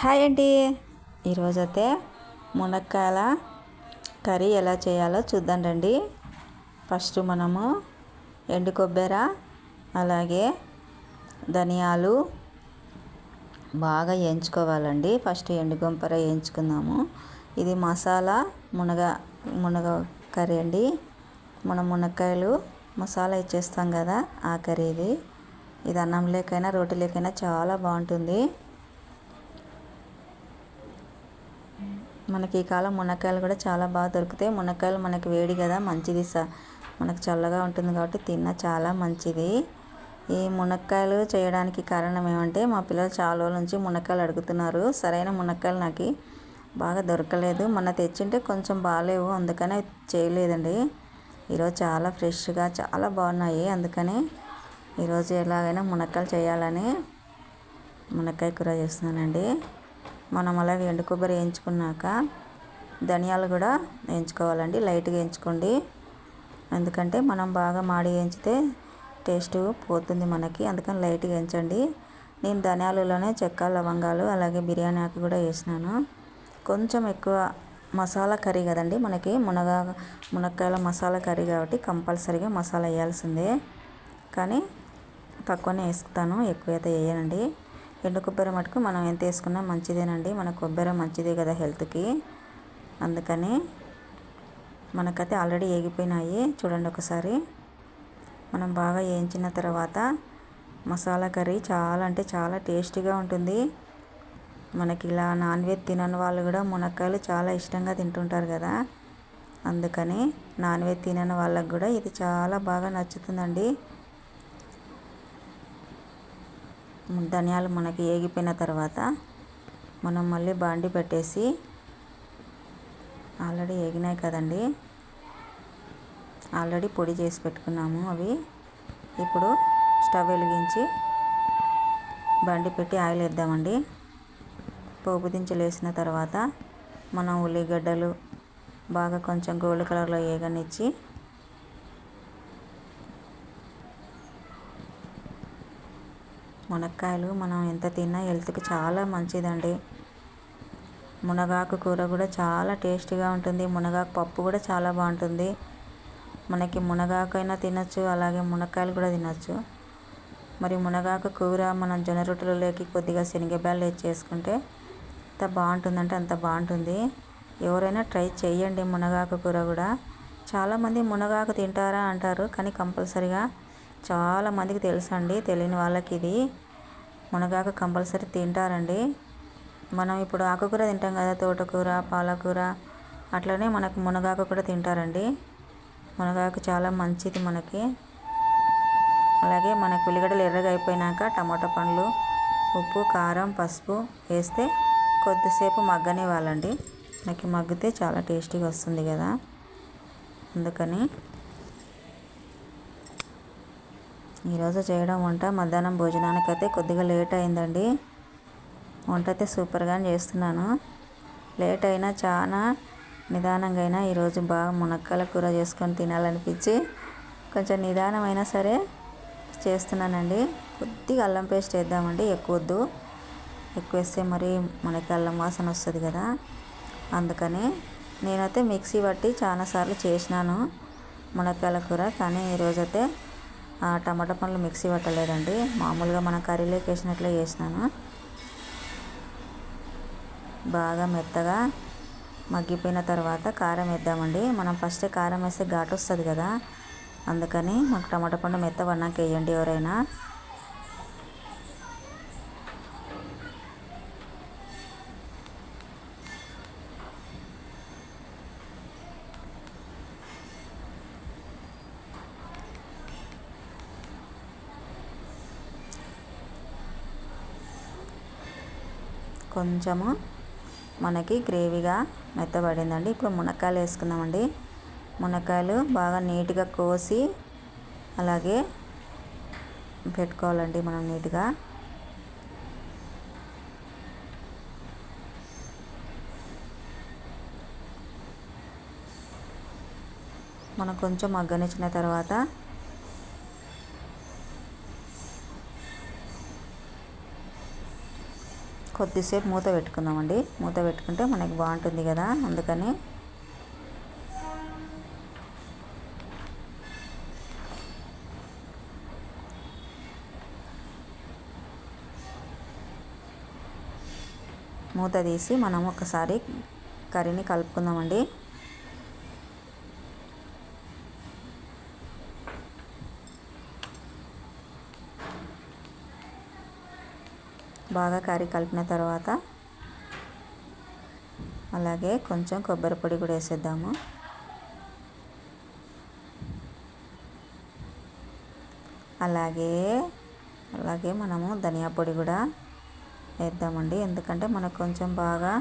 Hi అండి ఈరోజైతే మునక్కాయల curry ఎలా చేయాలో చూద్దాం రండి. ఫస్ట్ మనము ఎండు కొబ్బెర అలాగే ధనియాలు బాగా వేయించుకోవాలండి ఫస్ట్ ఎండు గుంపర వేయించుకుందాము ఇది మసాలా మునగ మునగ కర్రీ అండి. మనం మునక్కాయలు మసాలా ఇచ్చేస్తాం కదా ఆ కర్రీ ఇది ఇది అన్నం లేకైనా రోటీ లేకైనా చాలా బాగుంటుంది. మనకి ఈ కాలం మునక్కాయలు కూడా చాలా బాగా దొరుకుతాయి. మునక్కాయలు మనకి వేడి కదా మంచిది స. మనకు చల్లగా ఉంటుంది కాబట్టి తిన్న చాలా మంచిది. ఈ మునక్కాయలు చేయడానికి కారణం ఏమంటే మా పిల్లలు చాలా రోజుల నుంచి మునక్కాయలు అడుగుతున్నారు. సరైన మునక్కాయలు నాకు బాగా దొరకలేదు. మొన్న తెచ్చింటే కొంచెం బాగాలేవు అందుకనే చేయలేదండి. ఈరోజు చాలా ఫ్రెష్గా చాలా బాగున్నాయి. అందుకని ఈరోజు ఎలాగైనా మునక్కాయలు చేయాలని మునక్కాయ కూర చేస్తున్నానండి. మనం అలాగే ఎండు కొబ్బరి వేయించుకున్నాక ధనియాలు కూడా వేయించుకోవాలండి లైట్గా వేయించుకోండి. ఎందుకంటే మనం బాగా మాడి వేయించితే టేస్ట్ పోతుంది మనకి అందుకని లైట్గా వేయించండి. నేను ధనియాలలోనే చెక్క లవంగాలు అలాగే బిర్యానీ ఆకు కూడా వేసినాను. కొంచెం ఎక్కువ మసాలా కర్రీ కదండి మనకి మునగ మునక్కాయల మసాలా కర్రీ కాబట్టి కంపల్సరీగా మసాలా వేయాల్సిందే. కానీ తక్కువనే వేస్తాను ఎక్కువ అయితే వేయనండి. ఎండు కొబ్బరి మటుకు మనం ఎంత వేసుకున్నా మంచిదేనండి. మన కొబ్బరి మంచిదే కదా హెల్త్కి. అందుకని మనకైతే ఆల్రెడీ ఏగిపోయినాయి. చూడండి ఒకసారి. మనం బాగా వేయించిన తర్వాత మసాలా కర్రీ చాలా అంటే చాలా టేస్టీగా ఉంటుంది. మనకి ఇలా నాన్ వెజ్ తినని వాళ్ళు కూడా మునక్కాయలు చాలా ఇష్టంగా తింటుంటారు కదా. అందుకని నాన్ వెజ్ తినని వాళ్ళకు కూడా ఇది చాలా బాగా నచ్చుతుందండి. ధనియాలు మనకి ఏగిపోయిన తర్వాత మనం మళ్ళీ బాండి పెట్టేసి ఆల్రెడీ ఏగినాయి కదండి. ఆల్రెడీ పొడి చేసి పెట్టుకున్నాము అవి. ఇప్పుడు స్టవ్ వెలిగించి బండి పెట్టి ఆయిల్ వేద్దామండి. పోపు దించులు వేసిన తర్వాత మనం ఉల్లిగడ్డలు బాగా కొంచెం గోల్డ్ కలర్లో ఏగనిచ్చి మునక్కాయలు మనం ఎంత తిన్నా హెల్త్కి చాలా మంచిదండి. మునగాకు కూర కూడా చాలా టేస్టీగా ఉంటుంది. మునగాకు పప్పు కూడా చాలా బాగుంటుంది. మనకి మునగాకు అయినా తినచ్చు అలాగే మునక్కాయలు కూడా తినచ్చు. మరి మునగాకు కూర మనం జొన్న రొట్టెలలోకి కొద్దిగా శనగబ్యాలు వేసి చేసుకుంటే ఎంత బాగుంటుందంటే అంత బాగుంటుంది. ఎవరైనా ట్రై చేయండి మునగాకు కూర కూడా. చాలామంది మునగాకు తింటారా అంటారు కానీ కంపల్సరిగా చాలామందికి తెలుసండి తెలియని వాళ్ళకి ఇది మునగాకు కంపల్సరీ తింటారండి. మనం ఇప్పుడు ఆకుకూర తింటాం కదా తోటకూర పాలకూర అట్లనే మనకు మునగాకు కూడా తింటారండి. మునగాకు చాలా మంచిది మనకి. అలాగే మనకు ఉల్లిగడ్డలు ఎర్రగా అయిపోయినాక టమాటా పండ్లు ఉప్పు కారం పసుపు వేస్తే కొద్దిసేపు మగ్గనివ్వాలండి మనకి మగ్గితే చాలా టేస్టీగా వస్తుంది కదా. అందుకని ఈరోజు చేయడం వంట. మధ్యాహ్నం భోజనానికి అయితే కొద్దిగా లేట్ అయిందండి. వంట అయితే సూపర్గా చేస్తున్నాను. లేట్ అయినా చాలా నిదానంగా అయినా ఈరోజు బాగా మునక్కాయల కూర చేసుకొని తినాలనిపించి కొంచెం నిదానమైనా సరే చేస్తున్నానండి. కొద్దిగా అల్లం పేస్ట్ వేద్దామండి. ఎక్కువ వద్దు. ఎక్కువ వేస్తే మరి మనకి అల్లం వాసన వస్తుంది కదా. అందుకని నేనైతే మిక్సీ పట్టి చాలాసార్లు చేసినాను మునక్కాయల కూర. కానీ ఈరోజైతే టమాటా పండ్లు మిక్సీ పట్టలేదండి. మామూలుగా మన కర్రీలోకి వేసినట్లే చేసినాను. బాగా మెత్తగా మగ్గిపోయిన తర్వాత కారం వేద్దామండి. మనం ఫస్ట్ కారం వేస్తే ఘాటు వస్తుంది కదా. అందుకని మాకు టమాటా పండు మెత్త పడినాక వేయండి ఎవరైనా. కొంచెము మనకి గ్రేవీగా మెత్తబడిందండి. ఇప్పుడు మునక్కాయలు వేసుకుందామండి. మునక్కాయలు బాగా నీట్గా కోసి అలాగే పెట్టుకోవాలండి మనం నీట్గా. మనం కొంచెం మగ్గనిచ్చిన తర్వాత కొద్దిసేపు మూత పెట్టుకుందామండి. మూత పెట్టుకుంటే మనకి బాగుంటుంది కదా. అందుకని మూత తీసి మనం ఒకసారి కర్రీని కలుపుకుందామండి. బాగా కర్రీ కలిపిన తర్వాత అలాగే కొంచెం కొబ్బరి పొడి కూడా వేసేద్దాము. అలాగే అలాగే మనము ధనియా పొడి కూడా వేద్దామండి. ఎందుకంటే మనకు కొంచెం బాగా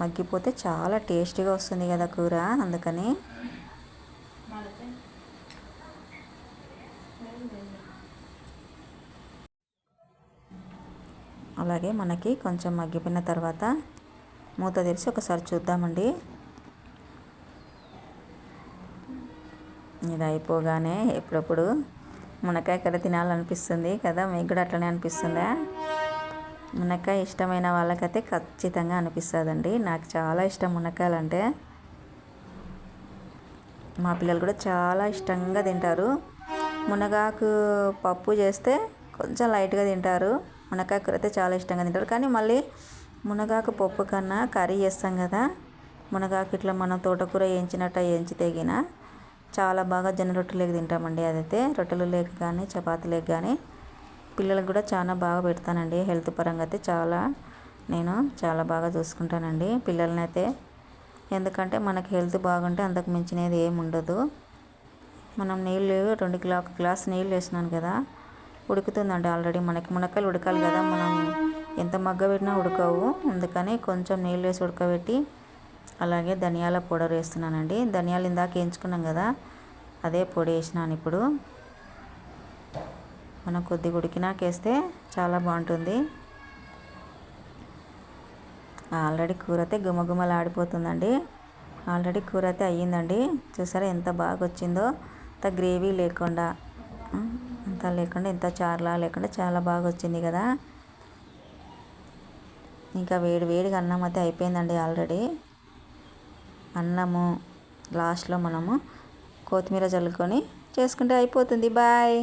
మగ్గిపోతే చాలా టేస్టీగా వస్తుంది కదా కూర అందుకని అలాగే మనకి కొంచెం మగ్గిపోయిన తర్వాత మూత తెరిచి ఒకసారి చూద్దామండి. ఇది అయిపోగానే ఎప్పుడప్పుడు మునక్కాయ కర్రీ తినాలనిపిస్తుంది కదా మీకు కూడా అట్లనే అనిపిస్తుందా? మునక్కాయ ఇష్టమైన వాళ్ళకైతే ఖచ్చితంగా అనిపిస్తుందండి. నాకు చాలా ఇష్టం మునక్కాయలు అంటే మా పిల్లలు కూడా చాలా ఇష్టంగా తింటారు. మునగాకు పప్పు చేస్తే కొంచెం లైట్గా తింటారు. మునగాకు కూర అయితే చాలా ఇష్టంగా తింటారు. కానీ మళ్ళీ మునగాకు పప్పు కన్నా కర్రీ చేస్తాం కదా మునగాకు ఇట్లా మనం తోటకూర వేయించినట్టు వేయించి తెగిన చాలా బాగా జొన్న రొట్టెలు తింటామండి అదైతే. రొట్టెలు లేక కానీ చపాతీ లేక కానీ పిల్లలకు కూడా చాలా బాగా పెడతానండి. హెల్త్ పరంగా అయితే చాలా నేను చాలా బాగా చూసుకుంటానండి పిల్లల్ని అయితే ఎందుకంటే మనకి హెల్త్ బాగుంటే అంతకు మించినది ఏమి ఉండదు. మనం నీళ్ళు రెండు గ్లా ఒక గ్లాస్ నీళ్ళు వేసినాను కదా ఉడుకుతుందండి ఆల్రెడీ. మనకి మునక్కాయలు ఉడకాలి కదా. మనం ఎంత మగ్గ పెట్టినా ఉడకవు. అందుకని కొంచెం నీళ్ళు వేసి ఉడకబెట్టి అలాగే ధనియాల పౌడర్ వేస్తున్నానండి. ధనియాలు ఇందాక వేయించుకున్నాం కదా. అదే పొడి వేసినాను ఇప్పుడు. మనం కొద్దిగా ఉడికినాక వేస్తే చాలా బాగుంటుంది. ఆల్రెడీ కూర అయితే గుమగుమలాడిపోతుందండి ఆల్రెడీ కూర అయితే అయ్యిందండి. చూసారా ఎంత బాగా వచ్చిందో. అంత గ్రేవీ లేకుండా. అంతా లేకుండా ఇంత చార్లా లేకుండా చాలా బాగా వచ్చింది కదా. ఇంకా వేడి వేడిగా అన్నం అయితే అయిపోయిందండి ఆల్రెడీ. అన్నము లాస్ట్లో మనము కొత్తిమీర చల్లుకొని చేసుకుంటే అయిపోతుంది. బాయ్!